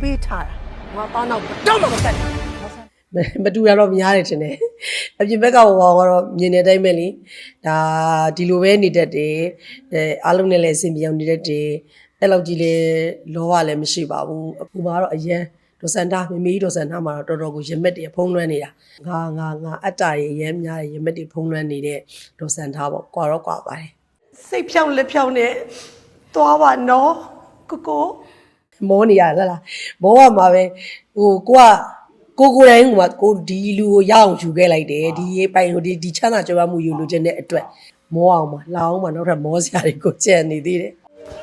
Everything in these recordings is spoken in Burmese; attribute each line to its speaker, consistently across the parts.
Speaker 1: ပေးထားတာငါသားနောက်တော့မကတ်ဘူး
Speaker 2: မတူရတော့များတယ်ထင်တယ်အပြင်ဘက်ကဟောကတော့မြင်တဲ့အတိုင်းပဲလေဒါဒီလိုပဲနေတတ်တယ်အဲအားလုံးနဲ့လည်းအဆင်ပြေအောင်နေတတ်တယ်အဲ့လောက်ကြီးလေလောဘလည်းမရှိပါဘူးအခုမှတော့အရန်ဒေါ်စန်တာမမေကြီးဒေါ်စန်တာမှာတော့တော်တော်ကိုရမက်တွေဖုံးလွှမ်းနေတာငါငါငါအတ္တတွေအရန်များတယ်ရမက်တွေဖုံးလွှမ်းနေတဲ့ဒေါ်စန်တာပေါ့ကွာတော့ကွာပါတယ်
Speaker 1: စိတ်ဖြောင်းလက်ဖြောင်းနဲ့သွားပါနော်ကိုကို
Speaker 2: မောနေရလားလားမောရမှာပဲဟိုကိုကကိုကိုယ်တိုင်ကမှကိုဒီလူကိုရအောင်ယူခဲ့လိုက်တယ်ဒီရေးပိုင်ဟိုဒီဒီချမ်းသာကြွယ်ဝမှုယူလို့ခြင်းတဲ့အတွက်မောအောင်မှာလာအောင်မှာနောက်ထပ်မောစရာတွေကိုကြံနေသေးတယ်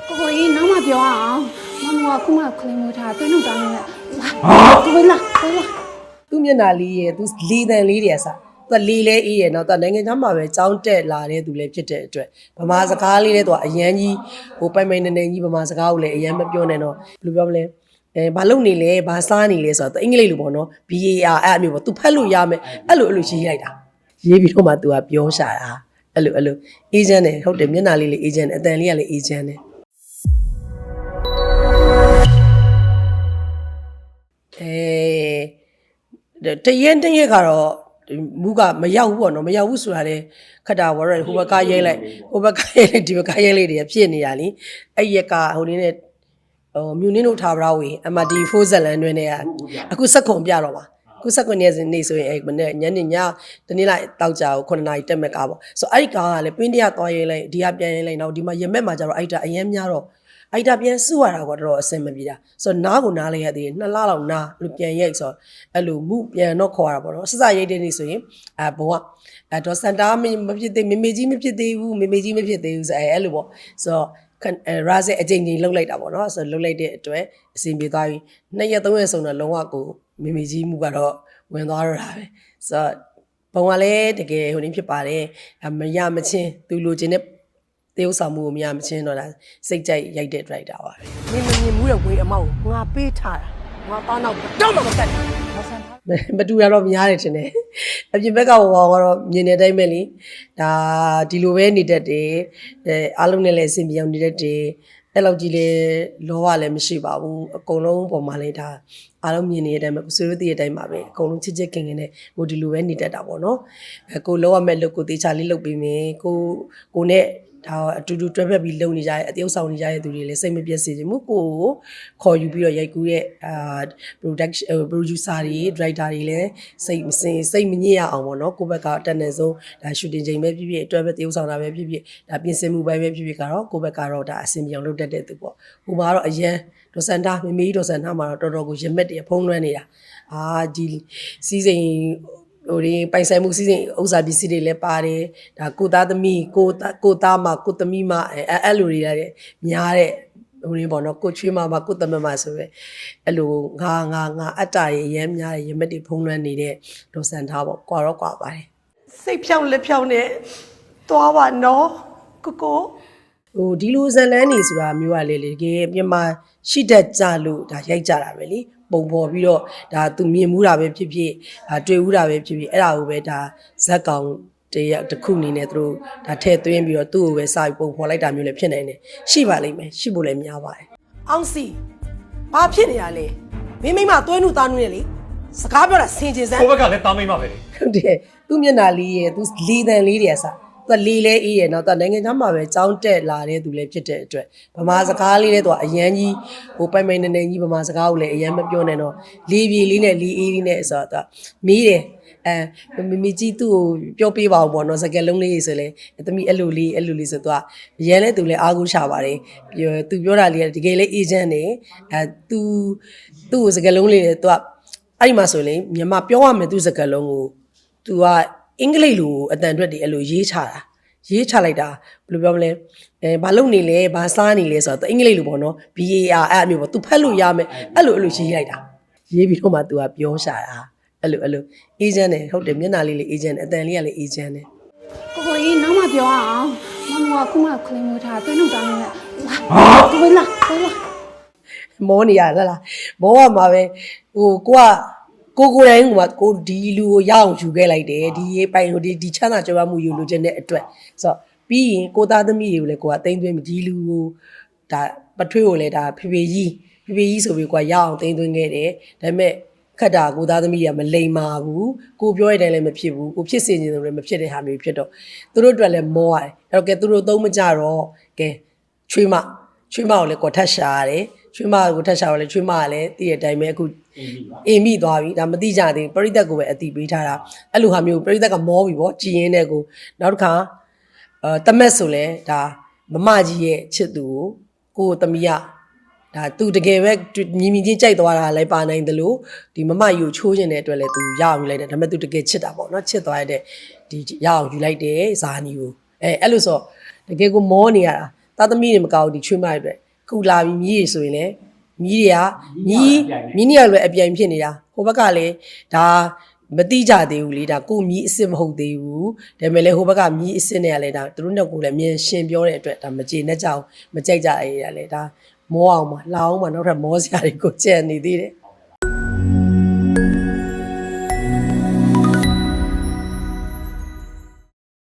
Speaker 3: ကိုကိုကြီးနောက်မှပြောအောင်မမကခုမှခလင်းမွေးထားသွေးနှုတ်တောင်းနေတာကိုဝေးလာကိုဝေးလာ
Speaker 2: သူ့မျက်နှာလေးရဲ့သူလေတန်လေးတွေကစ သူကလေလဲအေးရဲ့နော်သူကနိုင်ငံသားမှာပဲကြောင်းတက်လာတဲ့သူလည်းဖြစ်တဲ့အတွက်ဗမာစကားလေးလည်းသူကအရန်ကြီးဟိုပိုင်ပိုင်နေနေကြီးဗမာစကားကိုလည်းအရန်မပြောနဲ့တော့ဘယ်လိုပြောမလဲအဲဘာလုပ်နေလဲဘာစားနေလဲဆိုတော့သူအင်္ဂလိပ်လိုပေါ့နော် BAR အဲ့အမျိုးပေါ့သူဖတ်လို့ရမယ်အဲ့လိုအဲ့လိုရေးလိုက်တာရေးပြီးတော့မှသူကပြောရှာတာအဲ့လိုအဲ့လိုအေဂျင့်နဲ့ဟုတ်တယ်မျက်နှာလေးလေးအေဂျင့်နဲ့အတန်လေးကလည်းအေဂျင့်နဲ့အဲတရင်တရက်ကတော့ မူကမရောက်ဘူးပေါ့နော်မရောက်ဘူးဆိုတာလေခက်တာဝရဟိုဘက်ကရိုက်လိုက်ဟိုဘက်ကရိုက်လိုက်ဒီဘက်ကရိုက်လိုက်တွေဖြစ်နေရလीအဲ့ရက်ကဟိုနည်းနဲ့ဟိုမြူနင်းတို့ထားပရာဝေ MRT4 ဇက်လန်တွင်နဲ့အခုစက်ခွန်ပြတော့ပါအခုစက်ခွန်နေစဉ်နေဆိုရင်အဲ့မနေ့ညနေညတနေ့လိုက်တောက်ကြကို9နာရီတက်မဲ့ကားပေါ့ဆိုအဲ့ဒီကားကလည်းပင်းတရသွားရေးလိုက်ဒီကပြန်ရေးလိုက်တော့ဒီမှာရမက်မှာကျတော့အဲ့ဒါအရင်များတော့ အဲ့ဒါပြန်စုရတာကတော့တော်တော်အဆင်မပြေတာဆိုတော့နားကိုနားလေးရသေးတယ်နှစ်လလောက်နားလို့ပြန်ရိုက်ဆိုတော့အဲ့လိုမှုပြန်တော့ခေါ်ရတာပေါ့နော်စစရိတ်တဲ့နေ့ဆိုရင်အဲဘုံကအဲတော့စန်တာမမဖြစ်သေးမေမေကြီးမဖြစ်သေးဘူးမေမေကြီးမဖြစ်သေးဘူးဆိုအဲအဲ့လိုပေါ့ဆိုတော့ခန်အဲရာဇက်အကြိမ်ကြိမ်လှုပ်လိုက်တာပေါ့နော်ဆိုတော့လှုပ်လိုက်တဲ့အတွက်အစီအပြေသွားပြီနှစ်ရက်သုံးရက်ဆုံးတော့လုံးဝကိုမိမိကြီးမှုကတော့ဝင်သွားတော့တာပဲဆိုတော့ဘုံကလည်းတကယ်ဟိုနေဖြစ်ပါတယ်အမရမချင်းသူလိုချင်တဲ့ တရုပ်ဆောင်မှုကိုမရမချင်းတော့ဒါစိတ်ကြိုက်ရိုက်တဲ့ driver ပါပဲ
Speaker 1: မင်းမမြင်ဘူးတဲ့ဝေးအမောက်ကိုငါပေးထားတာငါသားနောက်တော့မကတ်ဘူး
Speaker 2: မတူရတော့များတယ်ထင်တယ်အပြင်ဘက်ကဟောကတော့မြင်တဲ့အတိုင်းပဲလေဒါဒီလိုပဲနေတတ်တယ်အဲအားလုံးနဲ့လည်းအဆင်ပြေအောင်နေတတ်တယ်အဲ့လောက်ကြီးလေလောဘလည်းမရှိပါဘူးအကုန်လုံးပုံမှန်လေးဒါအားလုံးမြင်နေတဲ့အတိုင်းပဲကိုဆွေးရတဲ့အတိုင်းပါပဲအကုန်လုံးချစ်ချစ်ခင်ခင်နဲ့ကိုဒီလိုပဲနေတတ်တာပေါ့နော်အဲကိုလောရမဲ့လို့ကိုတေချာလေးလုပ်ပေးမယ်ကိုကိုနဲ့ ဒါအတူတူတွဲဖက်ပြီးလုပ်နေကြတဲ့အတယောက်ဆောင်နေကြတဲ့သူတွေလည်းစိတ်မပြတ်စေချင်ဘူးကိုကိုခေါ်ယူပြီးတော့ရိုက်ကူးရဲ့အာ production ဟို producer တွေ director တွေလည်းစိတ်မစင်စိတ်မညစ်ရအောင်ပေါ့နော်ကိုယ့်ဘက်ကအတက်နေဆုံးဒါ shooting ချိန်ပဲဖြစ်ဖြစ်အတွဲပဲတယောက်ဆောင်တာပဲဖြစ်ဖြစ်ဒါပြင်ဆင်မှုပဲပဲဖြစ်ဖြစ်ကတော့ကိုယ့်ဘက်ကတော့ဒါအဆင်ပြေအောင်လုပ်တတ်တဲ့သူပေါ့ဟိုမှာတော့အရန်ဒေါ်စန်တာမမေကြီးဒေါ်စန်တာမှာတော့တော်တော်ကိုရမက်တွေဖုံးလွှမ်းနေတာအာဒီစီးစိမ် ဟိုဒီပိုင်ဆိုင်မှုစီးစိမ်ဥစ္စာပစ္စည်းတွေလည်းပါတယ်ဒါကိုသားသမီးကိုသားကိုသားမကိုသမီးမအဲအဲ့လိုတွေလည်းများတဲ့ဟိုရင်းပေါ့နော်ကိုချွေးမမကိုတမမဆိုပဲအဲ့လိုငါငါငါအတ္တရအရင်များရရမက်တွေဖုံးလွှမ်းနေတဲ့ဒေါ်စန်ထားပေါ့ကွာတော့ကွာပါတယ်
Speaker 1: စိတ်ဖြောင်းလက်ဖြောင်းနဲ့သွားပါနော်ကိုကို
Speaker 2: ဟိုဒီလိုဇန်လန်းနေဆိုတာမျိုးကလေလေတကယ်မြန်မာရှိတတ်ကြလို့ဒါရိုက်ကြတာပဲလေပုံပေါ်ပြီးတော့ဒါသူမြင်မှုတာပဲဖြစ်ဖြစ်ဒါတွေ့မှုတာပဲဖြစ်ဖြစ်အဲ့ဒါကိုပဲဒါဇက်ကောင်တရတစ်ခုအနေနဲ့သူတို့ဒါထည့်သွင်းပြီးတော့သူ့ကိုပဲစာပြီးပုံဖော်လိုက်တာမျိုးလည်းဖြစ်နိုင်တယ်ရှိပါလိမ့်မယ်ရှိဖို့လည်းများပါတယ်
Speaker 1: အောင်စီဘာဖြစ်နေတာလဲမင်းမိမသွဲနုသားနုနဲ့လေစကားပြောတာဆင်ခြင်စမ်း
Speaker 4: ကိုဘက်ကလည်းတားမိတ်မပဲလေ
Speaker 2: ဟုတ်တယ်သူ့မျက်နှာလေးရဲ့သူလေတန်လေးတွေကစ သူကလေလဲအေးရဲ့နော်သူကနိုင်ငံသားမှာပဲကြောင်းတက်လာတဲ့သူလည်းဖြစ်တဲ့အတွက်ဗမာစကားလေးလည်းသူကအရန်ကြီးဟိုပိုင်ပိုင်နေနေကြီးဗမာစကားကိုလည်းအရန်မပြောနဲ့တော့လေပြေလေးနဲ့လေအေးလေးနဲ့ဆိုတော့သူကမီးတယ်အဲမမကြီးသူ့ကိုပြောပေးပါအောင်ပေါ့နော်စကယ်လုံးလေးဆိုလဲသမီးအဲ့လိုလေးအဲ့လိုလေးဆိုသူကအရန်လဲသူလည်းအားကိုးရှာပါတယ်ပြောသူပြောတာလေးကတကယ်လဲအေဂျင့်နေအဲသူသူ့ကိုစကယ်လုံးလေးလေသူကအဲ့ဒီမှာဆိုရင်မြန်မာပြောရမယ်သူစကယ်လုံးကိုသူက အင်္ဂလိပ်လိုအတန်အတွက်တွေအဲ့လိုရေးချတာရေးချလိုက်တာဘယ်လိုပြောမလဲအဲဘာလုပ်နေလဲဘာစားနေလဲဆိုတော့သူအင်္ဂလိပ်လိုပေါ့နော် BAR အဲ့အမျိုးပေါ့သူဖတ်လို့ရမယ်အဲ့လိုအဲ့လိုရေးလိုက်တာရေးပြီးတော့မှသူကပြောရှာတာအဲ့လိုအဲ့လိုအေဂျင့်နဲ့ဟုတ်တယ်မျက်နှာလေးလေးအေဂျင့်နဲ့အတန်လေးကလည်းအေဂျင့်နဲ့
Speaker 3: ကိုကိုကြီးနောက်မှပြောအောင်မမကခုမှခလင်းမွေးထားသွေးနှုတ်တောင်းနေတာကိုဝေးလာကိုဝေးလာ
Speaker 2: မောနေရလားလားမောရမှာပဲဟိုကိုက ကိုကိုယ်တိုင်ကမှကိုဒီလူကိုရအောင်ယူခဲ့လိုက်တယ်ဒီရေးပိုင်ဟိုဒီဒီချမ်းသာကြွယ်ဝမှုယူလို့ခြင်းတဲ့အတွက်ဆိုတော့ပြီးရင်ကိုသားသမီးတွေကိုလည်းကိုကတိမ့်သွင်းပြီးဒီလူကိုဒါပထွေးကိုလည်းဒါဖေဖေကြီးဖေဖေကြီးဆိုပြီးကွာရအောင်တင်းသွင်းခဲ့တယ်ဒါပေမဲ့ခက်တာကိုသားသမီးတွေကမလိမ်မာဘူးကိုပြောရတဲ့လည်းမဖြစ်ဘူးကိုဖြစ်စေချင်တယ်လည်းမဖြစ်တဲ့ဟာမျိုးဖြစ်တော့သူတို့အတွက်လည်းမောရတယ်အဲ့တော့ကဲသူတို့သုံးမကြတော့ကဲချွေးမချွေးမကိုလည်းကွာထက်ရှာရတယ်ချွေးမကိုထက်ရှာတော့လည်းချွေးမကလည်းတည့်တဲ့အတိုင်းပဲအခု အင်မိသွားပြီဒါမသိကြသေးဘူးပရိသတ်ကိုပဲအတိပေးထားတာအဲ့လိုဟာမျိုးပရိသတ်ကမောပြီပေါ့ကြည်ရင်တဲ့ကိုနောက်တစ်ခါအဲတမက်ဆိုလဲဒါမမကြီးရဲ့ချစ်သူကိုကိုယ်သမီးကဒါသူတကယ်ပဲညီညီချင်းကြိုက်သွားတာလည်းပါနိုင်တယ်လို့ဒီမမကြီးကိုချိုးခြင်းတဲ့အတွက်လည်းသူရအောင်ယူလိုက်တယ်ဒါပေမဲ့သူတကယ်ချစ်တာပေါ့နော်ချစ်သွားရတဲ့ဒီရအောင်ယူလိုက်တယ်ဇာနီကိုအဲအဲ့လိုဆိုတကယ်ကိုမောနေရတာသားသမီးတွေမကောက်ဘူးဒီချွေးမရတဲ့ခုလာပြီးမြည်ရဆိုရင်လည်း မြည်တွေကမြည်မြည်နေရလည်းအပြိုင်ဖြစ်နေတာဟိုဘက်ကလည်းဒါမတိကြသေးဘူးလေဒါကိုမြည်အစ်စ်မဟုတ်သေးဘူးဒါပေမဲ့လည်းဟိုဘက်ကမြည်အစ်စ်နဲ့ကလည်းဒါသူတို့နဲ့ကိုလည်းအမြင်ရှင်ပြောတဲ့အတွက်ဒါမကြေနဲ့ကြအောင်မကြိုက်ကြအေးရလေဒါမောအောင်ပါလာအောင်ပါနောက်ထပ်မောစရာတွေကိုကြံနေသေးတယ်